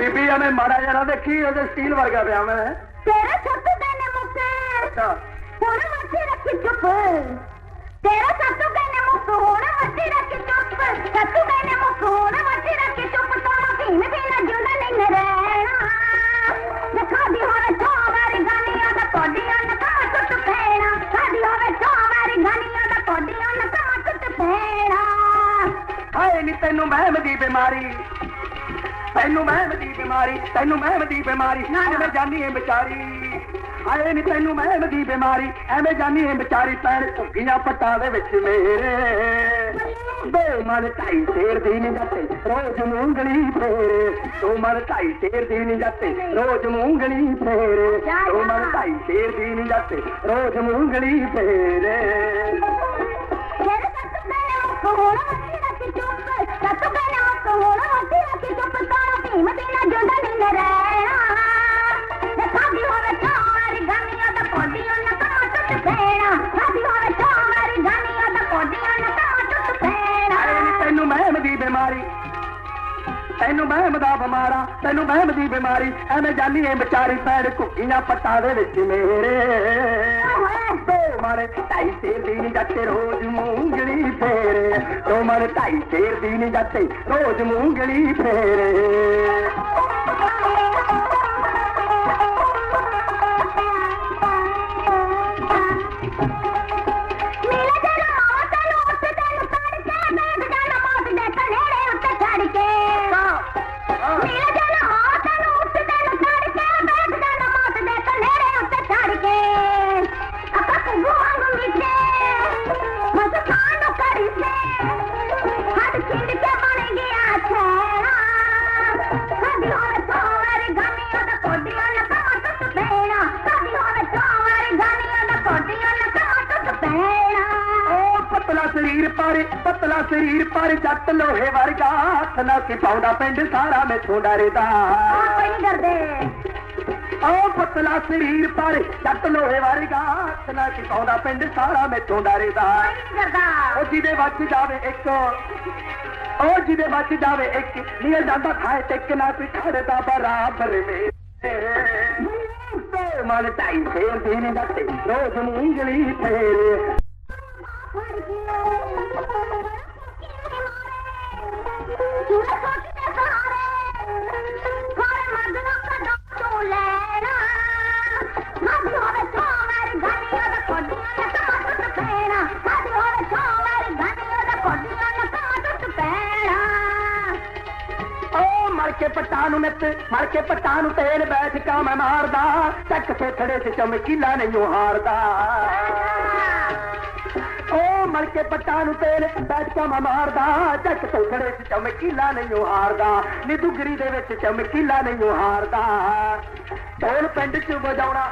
ਜਾ ਜਰਾ ਦੇਖੀ ਉਹਦੇ ਸਟੀਲ ਵਰਗਾ ਪਿਆ ਮੈਂ। ਤੇਰੇ ਸੱਤੂ ਕਹਿੰਦੇ ਮੁੱਕੇ ਅੱਛਾ। ਹੁਣ ਮੱਛੀ ਰੱਖੀ ਚੁੱਪ। ਤੇਰਾ ਸੱਤੂ ਕਹਿੰਦੇ ਮੁੱਕ ਹੁਣ ਮੱਛੀ ਰੱਖੀ ਚੁੱਪ। ਸੱਤੂ ਕਹਿੰਦੇ ਮੁੱਕ ਹੁਣ ਮੱਛੀ ਰੱਖੀ ਚੁੱਪ। ਤਾਂ ਨਹੀਂ ਰਹਿਣਾ। ਹੋਵੇ ਦਾ ਟੁੱਟ ਪੈਣਾ। ਹੋਵੇ ਦਾ ਟੁੱਟ ਪੈਣਾ। ਹਾਏ ਨੀ ਤੈਨੂੰ ਮਹਿਮ ਦੀ ਬਿਮਾਰੀ। ਤੈਨੂੰ ਮਹਿਮ ਦੀ ਬਿਮਾਰੀ ਤੈਨੂੰ ਮਹਿਮ ਦੀ ਬਿਮਾਰੀ ਐਵੇਂ ਜਾਨੀ ਏ ਵਿਚਾਰੀ। ਹਾਏ ਨੀ ਤੈਨੂੰ ਮਹਿਮ ਦੀ ਬਿਮਾਰੀ ਐਵੇਂ ਜਾਨੀ ਏ ਵਿਚਾਰੀ ਪੈਣ ਝੁੱਗੀਆਂ ਪੱਟਾਂ ਦੇ ਵਿੱਚ ਮੇਰੇ। ਦੋ ਮਨ ਢਾਈ ਸ਼ੇਰ ਦੀ ਨਹੀਂ ਜਾਂਦੇ ਰੋਜ਼ ਮੂੰਗਲੀ ਫੇਰੇ। ਦੋ ਮਨ ਢਾਈ ਸ਼ੇਰ ਦੀ ਨਹੀਂ ਜਾਂਦੇ ਰੋਜ਼ ਮੂੰਗਲੀ ਫੇਰੇ। ਦੋ ਮਨ ਢਾਈ ਸ਼ੇਰ ਦੀ ਨਹੀਂ ਜਾਂਦੇ ਰੋਜ਼ ਮੂੰਗਲੀ ਫੇਰੇ। ਤੇਰੇ ਸੱਤੂ ਕਹਿੰਦੇ ਮੁੱਕ ਹੁਣ ਮੱਛੀ ਰੱਖੀ ਚੁੱਪ ਬਿਮਾਰੀ। ਤੈਨੂੰ ਮਹਿਮ ਦਾ ਬਿਮਾਰਾ ਤੈਨੂੰ ਮਹਿਮ ਦੀ ਬਿਮਾਰੀ ਐਵੇਂ ਜਾਨੀ ਏ ਵਿਚਾਰੀ ਪੈੜ ਘੁੱਗੀਆਂ ਪੱਟਾਂ ਦੇ ਵਿੱਚ ਮੇਰੇ। ਮਾਰੇ ਢਾਈ ਸ਼ੇਰ ਦੀ ਨਹੀਂ ਜਾਂਦੇ ਰੋਜ਼ ਮੂੰਗਲੀ ਫੇਰੇ। ਦੋ ਮਾਰੇ ਢਾਈ ਸ਼ੇਰ ਦੀ ਨਹੀਂ ਜਾਂਦੇ ਰੋਜ਼ ਮੂੰਗਲੀ ਫੇਰੇ। ਸਰੀਰ ਪਰ ਪਤਲਾ ਸਰੀਰ ਪਰ ਜੱਟ ਲੋਹੇ ਵਰਗਾ। ਹੱਥ ਨਾਲ ਕੀ ਪਾਉਂਦਾ ਪਿੰਡ ਸਾਰਾ ਮੈਥੋਂ ਡਰਦਾ ਕੋਈ ਨਹੀਂ ਕਰਦੇ ਓ ਪਤਲਾ ਸਰੀਰ ਪਰ ਜੱਟ ਲੋਹੇ ਵਰਗਾ। ਹੱਥ ਨਾਲ ਕੀ ਪਾਉਂਦਾ ਪਿੰਡ ਸਾਰਾ ਕੋਈ ਨਹੀਂ ਕਰਦਾ ਉਹ ਜਿਹਦੇ ਵੱਜ ਜਾਵੇ ਇੱਕ ਉਹ ਜਿਹਦੇ ਵੱਜ ਜਾਵੇ ਇੱਕ ਨੀਲ ਜਾਂਦਾ ਖਾਏ ਤੇ ਇੱਕ ਨਾ ਕੋਈ ਖੜਦਾ ਬਰਾਬਰ ਮੇ ਤੇ ਮਨ ਢਾਈ ਫੇਰ ਦੀ ਨਹੀਂ ਦੱਤੇ ਰੋਜ਼ ਮੂੰਗਲੀ ਫੇਰੇ। ਕੇ ਪੱਟਾ ਨੂੰ ਨਿੱਤ ਮਰ ਕੇ ਪੱਟਾ ਨੂੰ ਤੇਲ ਬੈਠ ਕਾ ਮੈਂ ਮਾਰਦਾ। ਚੱਕ ਫੇਥੜੇ ਚ ਚਮਕੀਲਾ ਨਹੀਂ ਹਾਰਦਾ। ਓ ਮਰ ਕੇ ਪੱਟਾ ਨੂੰ ਤੇਲ ਬੈਠ ਕੇ ਮੈਂ ਮਾਰਦਾ ਚੱਕ ਫੇਥੜੇ ਚ ਚਮਕੀਲਾ ਨਹੀਂ ਹਾਰਦਾ। ਨੀ ਦੁਗਰੀ ਦੇ ਵਿੱਚ ਚਮਕੀਲਾ ਨਹੀਂ ਹਾਰਦਾ। ਢੋਲ ਪਿੰਡ ਚ ਵਜਾਉਣਾ।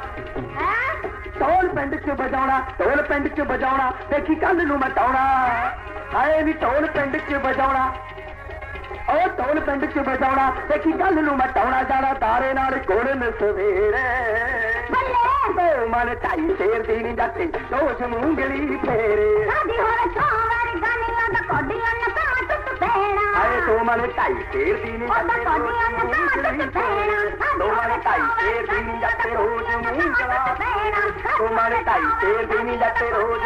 ਢੋਲ ਪਿੰਡ ਚ ਵਜਾਉਣਾ ਢੋਲ ਪਿੰਡ ਚ ਵਜਾਉਣਾ ਦੇਖੀ ਕੱਲ ਨੂੰ ਮਟਾਉਣਾ ਹਾਏ ਵੀ ਢੋਲ ਪਿੰਡ ਚ ਵਜਾਉਣਾ। ਉਹ ਢੋਲ ਪਿੰਡ ਚ ਵਜਾਉਣਾ ਦੇਖੀ ਕੱਲ ਨੂੰ ਮਟਾਉਣਾ ਜਾਣਾ ਤਾਰੇ ਨਾਲ ਕੋੜਨ ਸਵੇਰੇ। ਓ ਮਨ ਢਾਈ ਸ਼ੇਰ ਦੀ ਨਹੀਂ ਜਾਂਦੀ ਰੋਜ਼ ਮੂੰਗਲੀ ਫੇਰੇ। ਆਏ ਦੋ ਮਨ ਢਾਈ ਸ਼ੇਰ ਦੀ ਨਹੀਂ ਜਾਂਦੀ ਰੋਜ਼ ਮੂੰਗਲੀ ਫੇਰੇ। ਦੋ ਮਨ ਢਾਈ ਸ਼ੇਰ ਦੀ ਨਹੀਂ ਜਾਂਦੀ ਰੋਜ਼ ਮੂੰਗਲਾ ਦੋ ਮਨ ਢਾਈ ਸ਼ੇਰ ਦੀ ਨਹੀਂ ਜਾਂਦੀ ਰੋਜ਼